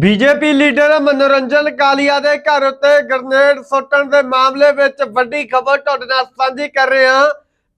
BJP leader ਮਨੋਰੰਜਨ ਕਾਲੀਆ ਦੇ ਘਰ ਉੱਤੇ ਗ੍ਰਨੇਡ ਸੁੱਟਣ ਦੇ ਮਾਮਲੇ ਵਿੱਚ ਵੱਡੀ ਖਬਰ ਤੁਹਾਡੇ ਨਾਲ ਸਾਂਝੀ ਕਰ ਰਹੇ ਹਾਂ।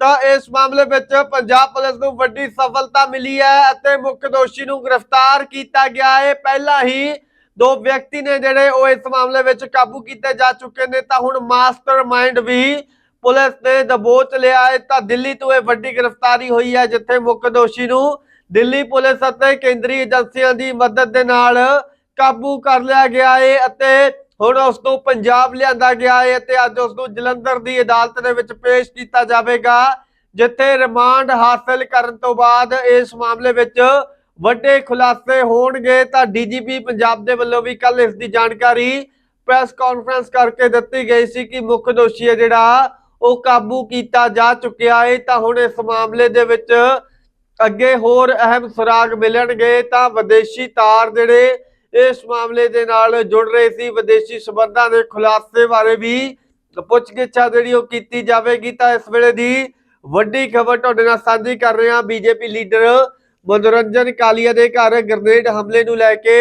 ਤਾਂ ਇਸ ਮਾਮਲੇ ਵਿੱਚ ਪੰਜਾਬ ਪੁਲਿਸ ਨੂੰ ਵੱਡੀ ਸਫਲਤਾ ਮਿਲੀ ਹੈ ਅਤੇ ਮੁੱਖ ਦੋਸ਼ੀ ਨੂੰ ਗ੍ਰਿਫਤਾਰ ਕੀਤਾ ਗਿਆ ਹੈ। ਪਹਿਲਾਂ ਹੀ ਦੋ ਵਿਅਕਤੀ ਨੇ ਜਿਹੜੇ ਉਹ ਇਸ ਮਾਮਲੇ ਵਿੱਚ ਕਾਬੂ ਕੀਤੇ ਜਾ ਚੁੱਕੇ ਨੇ, ਤਾਂ ਹੁਣ ਮਾਸਟਰਮਾਈਂਡ ਵੀ ਪੁਲਿਸ ਨੇ ਦਬੋਚ ਲਿਆ ਹੈ। ਤਾਂ ਦਿੱਲੀ ਤੋਂ ਇਹ ਵੱਡੀ ਗ੍ਰਿਫਤਾਰੀ ਹੋਈ ਹੈ, ਜਿੱਥੇ ਮੁੱਖ ਦੋਸ਼ੀ ਨੂੰ ਦਿੱਲੀ ਪੁਲਿਸ ਅਤੇ ਕੇਂਦਰੀ ਏਜੰਸੀਆਂ ਦੀ ਮਦਦ ਦੇ ਨਾਲ ਕਾਬੂ ਕਰ ਲਿਆ ਗਿਆ ਏ ਅਤੇ ਹੁਣ ਉਸ ਨੂੰ ਪੰਜਾਬ ਲਿਆਂਦਾ ਗਿਆ ਹੈ ਅਤੇ ਅੱਜ ਉਸ ਨੂੰ ਜਲੰਧਰ ਦੀ ਅਦਾਲਤ ਦੇ ਵਿੱਚ ਪੇਸ਼ ਕੀਤਾ ਜਾਵੇਗਾ, ਜਿੱਥੇ ਰਿਮਾਂਡ ਹਾਸਲ ਕਰਨ ਤੋਂ ਬਾਅਦ ਇਸ ਮਾਮਲੇ ਵਿੱਚ ਵੱਡੇ ਖੁਲਾਸੇ ਹੋਣਗੇ। ਤਾਂ ਡੀਜੀਪੀ ਪੰਜਾਬ ਦੇ ਵੱਲੋਂ ਵੀ ਕੱਲ ਇਸ ਦੀ ਜਾਣਕਾਰੀ ਪ੍ਰੈਸ ਕਾਨਫਰੰਸ ਕਰਕੇ ਦਿੱਤੀ ਗਈ ਸੀ ਕਿ ਮੁੱਖ ਦੋਸ਼ੀ ਹੈ ਜਿਹੜਾ, ਉਹ ਕਾਬੂ ਕੀਤਾ ਜਾ ਚੁੱਕਿਆ ਹੈ ਤਾਂ ਹੁਣ ਇਸ ਮਾਮਲੇ ਦੇ ਵਿੱਚ ਅੱਗੇ ਹੋਰ ਅਹਿਮ ਸੁਰਾਗ ਮਿਲਣਗੇ। ਤਾਂ ਵਿਦੇਸ਼ੀ ਤਾਰ ਜਿਹੜੇ ਇਸ ਮਾਮਲੇ ਦੇ ਨਾਲ ਜੁੜ ਰਹੇ ਸੀ ਵਿਦੇਸ਼ੀ ਸਬੰਧਾਂ ਦੇ ਖੁਲਾਸੇ ਬਾਰੇ ਵੀ ਪੁੱਛਗਿੱਛ ਆ ਜਿਹੜੀ ਉਹ ਕੀਤੀ ਜਾਵੇਗੀ ਤਾਂ ਇਸ ਵੇਲੇ ਦੀ ਵੱਡੀ ਖਬਰ ਤੁਹਾਡੇ ਨਾਲ ਸਾਂਝੀ ਕਰ ਰਹੇ ਹਾਂ। ਬੀਜੇਪੀ ਲੀਡਰ ਮਨੋਰੰਜਨ ਕਾਲੀਆ ਦੇ ਘਰ ਗ੍ਰਨੇਡ ਹਮਲੇ ਨੂੰ ਲੈ ਕੇ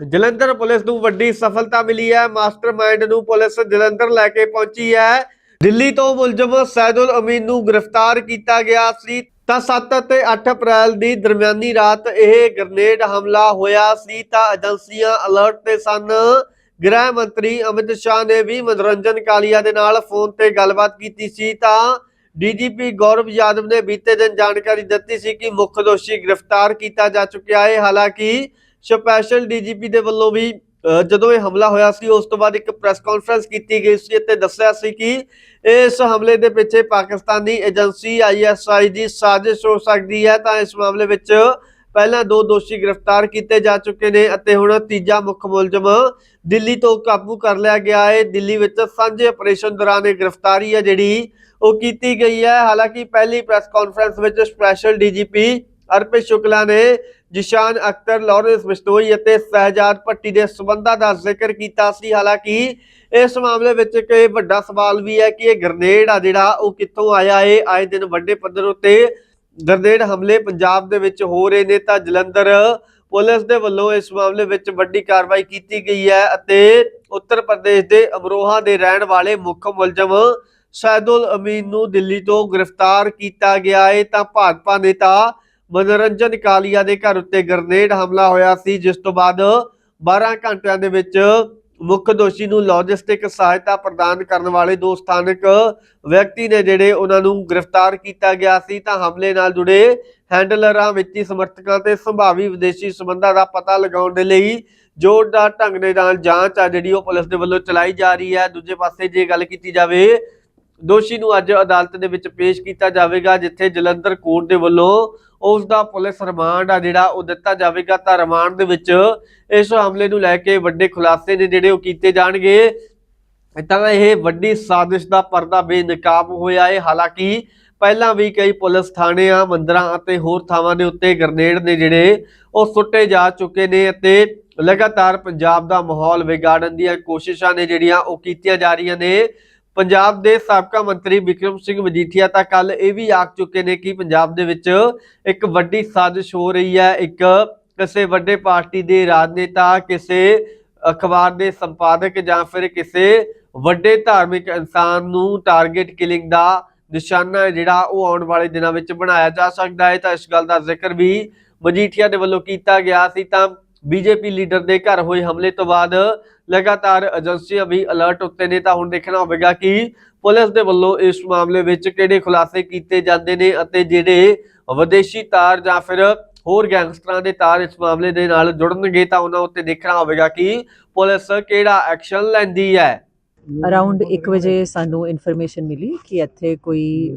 ਜਲੰਧਰ ਪੁਲਿਸ ਨੂੰ ਵੱਡੀ ਸਫਲਤਾ ਮਿਲੀ ਹੈ। ਮਾਸਟਰਮਾਈਂਡ ਨੂੰ ਪੁਲਿਸ ਜਲੰਧਰ ਲੈ ਕੇ ਪਹੁੰਚੀ ਹੈ। ਦਿੱਲੀ ਤੋਂ ਮੁਲਜ਼ਮ ਸੈਦੁਲ ਅਮੀਨ ਨੂੰ ਗ੍ਰਿਫਤਾਰ ਕੀਤਾ ਗਿਆ ਸੀ। ਤਾਂ 7 ਅਤੇ 8 ਅਪ੍ਰੈਲ ਦੀ ਦਰਮਿਆਨੀ ਰਾਤ ਇਹ ਗ੍ਰਨੇਡ ਹਮਲਾ ਹੋਇਆ ਸੀ, ਤਾਂ ਏਜੰਸੀਆਂ ਅਲਰਟ ਤੇ ਸਨ। ਗ੍ਰਹਿ ਮੰਤਰੀ ਅਮਿਤ ਸ਼ਾਹ ਨੇ ਵੀ ਮਨੋਰੰਜਨ ਕਾਲੀਆ ਦੇ ਨਾਲ ਫੋਨ ਤੇ ਗੱਲਬਾਤ ਕੀਤੀ ਸੀ, ਤਾਂ ਡੀਜੀਪੀ ਗੌਰਵ ਯਾਦਵ ਨੇ ਬੀਤੇ ਦਿਨ ਜਾਣਕਾਰੀ ਦਿੱਤੀ ਸੀ ਕਿ ਮੁੱਖ ਦੋਸ਼ੀ ਗ੍ਰਿਫਤਾਰ ਕੀਤਾ ਜਾ ਚੁੱਕਿਆ ਹੈ। ਹਾਲਾਂਕਿ ਸਪੈਸ਼ਲ ਡੀਜੀਪੀ ਦੇ ਵੱਲੋਂ ਵੀ ਜਦੋਂ ਇਹ ਹਮਲਾ ਹੋਇਆ ਸੀ, ਉਸ ਤੋਂ ਬਾਅਦ ਇੱਕ ਪ੍ਰੈਸ ਕਾਨਫਰੰਸ ਕੀਤੀ ਗਈ ਸੀ ਅਤੇ ਦੱਸਿਆ ਸੀ ਕਿ ਇਸ ਹਮਲੇ ਦੇ ਪਿੱਛੇ ਪਾਕਿਸਤਾਨੀ ਏਜੰਸੀ ਆਈਐਸਆਈ ਦੀ ਸਾਜ਼ਿਸ਼ ਹੋ ਸਕਦੀ ਹੈ। ਤਾਂ ਇਸ ਮਾਮਲੇ ਵਿੱਚ ਪਹਿਲਾਂ ਦੋ ਦੋਸ਼ੀ ਗ੍ਰਿਫਤਾਰ ਕੀਤੇ ਜਾ ਚੁੱਕੇ ਨੇ ਅਤੇ ਹੁਣ ਤੀਜਾ ਮੁੱਖ ਮੁਲਜ਼ਮ ਦਿੱਲੀ ਤੋਂ ਕਾਬੂ ਕਰ ਲਿਆ ਗਿਆ ਹੈ। ਦਿੱਲੀ ਵਿੱਚ ਸਾਂਝੇ ਆਪਰੇਸ਼ਨ ਦੌਰਾਨ ਇਹ ਗ੍ਰਿਫਤਾਰੀ ਹੈ ਜਿਹੜੀ ਉਹ ਕੀਤੀ ਗਈ ਹੈ। ਹਾਲਾਂਕਿ ਪਹਿਲੀ ਪ੍ਰੈਸ ਕਾਨਫਰੰਸ ਵਿੱਚ ਸਪੈਸ਼ਲ ਡੀਜੀਪੀ ਅਰਪਿਤ ਸ਼ੁਕਲਾ ਨੇ ਜਿਸ਼ਾਨ ਅਖਤਰ, ਲਾਰੈਂਸ ਬਿਸ਼ਨੋਈ ਅਤੇ ਸਹਿਜਾਦ ਭੱਟੀ ਦੇ ਸਬੰਧਾਂ ਦਾ ਜ਼ਿਕਰ ਕੀਤਾ ਸੀ। ਹਾਲਾਂਕਿ ਇਸ ਮਾਮਲੇ ਵਿੱਚ ਇੱਕ ਵੱਡਾ ਸਵਾਲ ਵੀ ਹੈ ਕਿ ਇਹ ਗ੍ਰਨੇਡ ਆ ਜਿਹੜਾ, ਉਹ ਕਿੱਥੋਂ ਆਇਆ? ਹੈ ਆਏ ਦਿਨ ਵੱਡੇ ਪੱਧਰ ਉੱਤੇ ਗ੍ਰਨੇਡ ਹਮਲੇ ਪੰਜਾਬ ਦੇ ਵਿੱਚ ਹੋ ਰਹੇ ਨੇ ਤਾਂ ਜਲੰਧਰ ਪੁਲਿਸ ਦੇ ਵੱਲੋਂ ਇਸ ਮਾਮਲੇ ਵਿੱਚ ਵੱਡੀ ਕਾਰਵਾਈ ਕੀਤੀ ਗਈ ਹੈ ਅਤੇ ਉੱਤਰ ਪ੍ਰਦੇਸ਼ ਦੇ ਅਮਰੋਹਾ ਦੇ ਰਹਿਣ ਵਾਲੇ ਮੁੱਖ ਮੁਲਜ਼ਮ ਸੈਦੁਲ ਅਮੀਨ ਨੂੰ ਦਿੱਲੀ ਤੋਂ ਗ੍ਰਿਫਤਾਰ ਕੀਤਾ ਗਿਆ। ਹੈ ਤਾਂ ਭਾਜਪਾ ਨੇਤਾ ਮਨੋਰੰਜਨ ਕਾਲੀਆ ਦੇ ਘਰ ਉੱਤੇ ਗ੍ਰਨੇਡ ਹਮਲਾ ਹੋਇਆ ਸੀ, ਜਿਸ ਤੋਂ ਬਾਅਦ 12 ਘੰਟਿਆਂ ਦੇ ਵਿੱਚ ਮੁੱਖ ਦੋਸ਼ੀ ਨੂੰ ਲੌਜਿਸਟਿਕ ਸਹਾਇਤਾ ਪ੍ਰਦਾਨ ਕਰਨ ਵਾਲੇ ਦੋ ਸਥਾਨਕ ਵਿਅਕਤੀ ਨੇ ਜਿਹੜੇ ਉਹਨਾਂ ਨੂੰ ਗ੍ਰਿਫਤਾਰ ਕੀਤਾ ਗਿਆ ਸੀ, ਤਾਂ ਹਮਲੇ ਨਾਲ ਜੁੜੇ ਹੈਂਡਲਰਾਂ ਵਿੱਤੀ ਸਮਰਥਕਾਂ ਤੇ ਸੰਭਾਵੀ ਵਿਦੇਸ਼ੀ ਸਬੰਧਾਂ ਦਾ ਪਤਾ ਲਗਾਉਣ ਦੇ ਲਈ ਜ਼ੋਰਦਾਰ ਢੰਗ ਦੇ ਨਾਲ ਜਾਂਚ ਆ ਜਿਹੜੀ ਉਹ ਪੁਲਿਸ ਦੇ ਵੱਲੋਂ ਚਲਾਈ ਜਾ ਰਹੀ ਹੈ। ਦੂਜੇ ਪਾਸੇ ਜੇ ਗੱਲ ਕੀਤੀ ਜਾਵੇ ਦੋਸ਼ੀ ਨੂੰ ਅੱਜ ਅਦਾਲਤ ਦੇ ਵਿੱਚ ਪੇਸ਼ ਕੀਤਾ ਜਾਵੇਗਾ, ਜਿੱਥੇ ਜਲੰਧਰ ਕੋਰਟ ਦੇ ਵੱਲੋਂ ਉਸ ਦਾ ਪੁਲਿਸ ਰਿਮਾਂਡ ਆ ਜਿਹੜਾ, ਉਹ ਦਿੱਤਾ ਜਾਵੇਗਾ। ਤਾਂ ਰਿਮਾਂਡ ਦੇ ਵਿੱਚ ਇਸ ਹਮਲੇ ਨੂੰ ਲੈ ਕੇ ਵੱਡੇ ਖੁਲਾਸੇ ਨੇ ਜਿਹੜੇ ਉਹ ਕੀਤੇ ਜਾਣਗੇ। ਤਾਂ ਇਹ ਵੱਡੀ ਸਾਜ਼ਿਸ਼ ਦਾ ਪਰਦਾ ਬੇਨਕਾਬ ਹੋਇਆ ਹੈ। ਹਾਲਾਂਕਿ ਪਹਿਲਾਂ ਵੀ ਕਈ ਪੁਲਿਸ ਥਾਣਿਆਂ, ਮੰਦਰਾਂ ਅਤੇ ਹੋਰ ਥਾਵਾਂ ਦੇ ਉੱਤੇ ਗ੍ਰਨੇਡ ਨੇ ਜਿਹੜੇ ਉਹ ਸੁੱਟੇ ਜਾ ਚੁੱਕੇ ਨੇ ਅਤੇ ਲਗਾਤਾਰ ਪੰਜਾਬ ਦਾ ਮਾਹੌਲ ਵਿਗਾੜਨ ਦੀਆਂ ਕੋਸ਼ਿਸ਼ਾਂ ਨੇ ਜਿਹੜੀਆਂ ਉਹ ਕੀਤੀਆਂ ਜਾ ਰਹੀਆਂ ਨੇ। ਪੰਜਾਬ ਦੇ ਸਾਬਕਾ ਮੰਤਰੀ ਵਿਕਰਮ ਸਿੰਘ ਮਜੀਠੀਆ ਤਾਂ ਕੱਲ ਇਹ ਵੀ ਆਖ ਚੁੱਕੇ ਨੇ ਕਿ ਪੰਜਾਬ ਦੇ ਵਿੱਚ ਇੱਕ ਵੱਡੀ ਸਾਜ਼ਿਸ਼ ਹੋ ਰਹੀ ਹੈ, ਇੱਕ ਕਿਸੇ ਵੱਡੇ ਪਾਰਟੀ ਦੇ ਰਾਜਨੇਤਾ, ਕਿਸੇ ਅਖਬਾਰ ਦੇ ਸੰਪਾਦਕ ਜਾਂ ਫਿਰ ਕਿਸੇ ਵੱਡੇ ਧਾਰਮਿਕ ਇਨਸਾਨ ਨੂੰ ਟਾਰਗੇਟ ਕਿਲਿੰਗ ਦਾ ਨਿਸ਼ਾਨਾ ਹੈ ਜਿਹੜਾ ਉਹ ਆਉਣ ਵਾਲੇ ਦਿਨਾਂ ਵਿੱਚ ਬਣਾਇਆ ਜਾ ਸਕਦਾ ਹੈ। ਤਾਂ ਇਸ ਗੱਲ ਦਾ ਜ਼ਿਕਰ ਵੀ ਮਜੀਠੀਆ ਦੇ ਵੱਲੋਂ ਕੀਤਾ ਗਿਆ ਸੀ। ਤਾਂ ਬੀਜੇਪੀ ਲੀਡਰ ਦੇ ਘਰ ਹੋਏ ਹਮਲੇ ਤੋਂ ਬਾਅਦ ਲਗਾਤਾਰ ਏਜੰਸੀਆਂ ਵੀ ਅਲਰਟ ਉੱਤੇ ਨੇ, ਤਾਂ ਹੁਣ ਦੇਖਣਾ ਹੋਵੇਗਾ ਕਿ ਪੁਲਿਸ ਦੇ ਵੱਲੋਂ ਇਸ ਮਾਮਲੇ ਵਿੱਚ ਕਿਹੜੇ ਖੁਲਾਸੇ ਕੀਤੇ ਜਾਂਦੇ ਨੇ ਅਤੇ ਜਿਹੜੇ ਵਿਦੇਸ਼ੀ ਤਾਰ ਜਾਂ ਫਿਰ ਹੋਰ ਗੈਂਗਸਟਰਾਂ ਦੇ ਤਾਰ ਇਸ ਮਾਮਲੇ ਦੇ ਨਾਲ ਜੁੜਨਗੇ, ਤਾਂ ਉਹਨਾਂ ਉੱਤੇ ਦੇਖਣਾ ਹੋਵੇਗਾ ਕਿ ਪੁਲਿਸ ਕਿਹੜਾ ਐਕਸ਼ਨ ਲੈਂਦੀ ਹੈ। ਅਰਾਊਂਡ 1 ਵਜੇ ਸਾਨੂੰ ਇਨਫੋਰਮੇਸ਼ਨ ਮਿਲੀ ਕਿ ਇੱਥੇ ਕੋਈ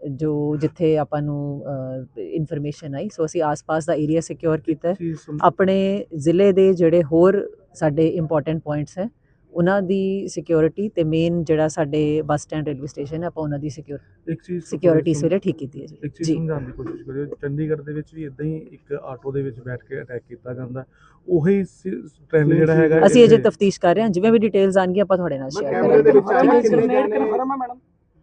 ਜੋ ਜਿੱਥੇ ਆਪਾਂ ਨੂੰ ਇਨਫੋਰਮੇਸ਼ਨ ਆਈ ਸੋ ਅਸੀਂ ਆਸ-ਪਾਸ ਦਾ ਏਰੀਆ ਸਿਕਿਉਰ ਕੀਤਾ ਹੈ ਆਪਣੇ ਜ਼ਿਲ੍ਹੇ ਦੇ ਜਿਹੜੇ ਹੋਰ ਸਾਡੇ ਇੰਪੋਰਟੈਂਟ ਪੁਆਇੰਟਸ ਹੈ ਉਹਨਾਂ ਦੀ ਸਿਕਿਉਰਿਟੀ ਤੇ ਮੇਨ ਜਿਹੜਾ ਸਾਡੇ ਬੱਸ ਸਟੈਂਡ ਰੇਲਵੇ ਸਟੇਸ਼ਨ ਹੈ ਆਪਾਂ ਉਹਨਾਂ ਦੀ ਸਿਕਿਉਰ ਇੱਕ ਚੀਜ਼ ਸਿਕਿਉਰਿਟੀ ਇਸ ਵੇਲੇ ਠੀਕ ਕੀਤੀ ਹੈ ਇੱਕ ਜੀ ਚੀਜ਼ ਜੀ ਸਮਝਾਉਣ ਦੀ ਕੋਸ਼ਿਸ਼ ਕਰਿਓ ਚੰਡੀਗੜ੍ਹ ਦੇ ਵਿੱਚ ਵੀ ਇਦਾਂ ਹੀ ਇੱਕ ਆਟੋ ਦੇ ਵਿੱਚ ਬੈਠ ਕੇ ਅਟੈਕ ਕੀਤਾ ਜਾਂਦਾ ਉਹੀ ਟ੍ਰੈਂਡ ਜਿਹੜਾ ਹੈਗਾ ਅਸੀਂ ਅਜੇ ਤਫਤੀਸ਼ ਕਰ ਰਹੇ ਹਾਂ ਜਿਵੇਂ ਵੀ ਡਿਟੇਲਸ ਆਣਗੀਆਂ ਆਪਾਂ ਤੁਹਾਡੇ ਨਾਲ ਸ਼ੇਅਰ ਕੈਮਰੇ ਦੇ ਵਿੱਚ ਕਰਾਂਗੇ ਹੈ।